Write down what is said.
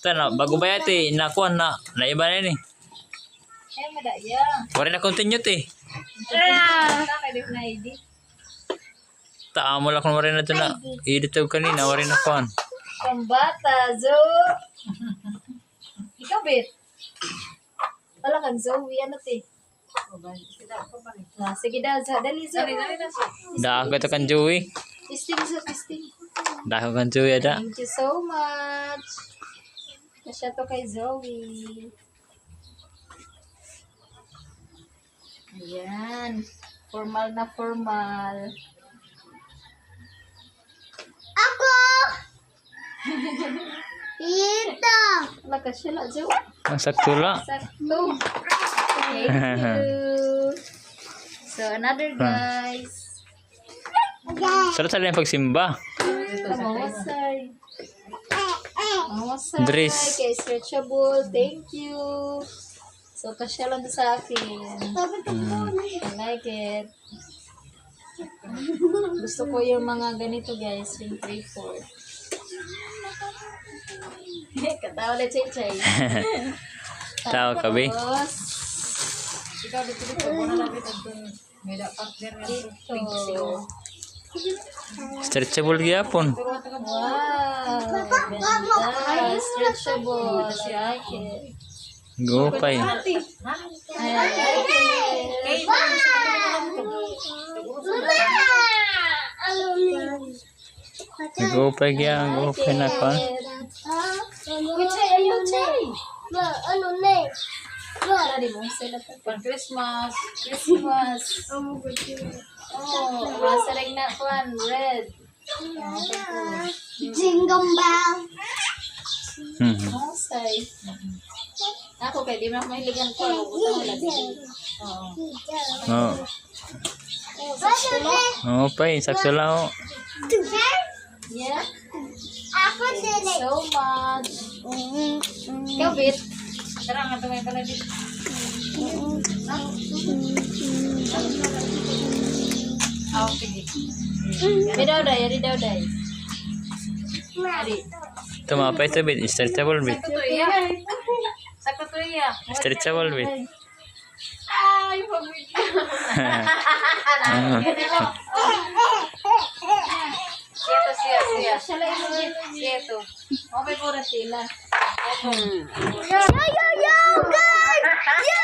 Ito na, bago ba yate, nakuha na, naiba na yun eh. Ay, madaya. Wala na continue eh. Ah! Kaya na ID. Taa mo lang kung wala na ito na, edit ko kanina, wala na kuhan. Pambata, Zo! Ikaw, Bet. Wala kang Zoe, ano? Ah, sige Zo. Dali, Zo. Dako ito kan Joey. Testing, Zo, testing. Dako kan Joey ada. Thank you so much. Kasya to kay Zoe. Ayan. Formal na formal. Ako! Ito! Wala ka siya la, Zoe. Ang sakto lang. Sakto. Thank you. So, another guys. Sarap sa yung pagsimba. Mawasay. Mawasay. Dress. Kay stretchable. Thank you. So, kasya lang to sa akin. I like it. Gusto ko yung mga ganito guys. Yung 3-4. Katawa na chay-chay. Tao ka, be. Tapos, Ikaw dito dito mo na lang dito. May da partner nga dito. Stretchable gyapon. Wow! Stretchable. Sila pa. Pang Christmas. Christmas. Oh, nasa rin na kwan, red. Jingle bell. Masay. Ako, pwede mo ako mahiligan ko. Butang mo lang. Oo. Oo. Oo, pa, insakto lang ako. Yeah. Ako din. So much. Kabit. Tara nga, tumay pala dito. Stretchable, bit. Ay, siya. Siya lang yung Bit. Siya to. Okay po na sila. Yo, yo, yo, guys! Yo!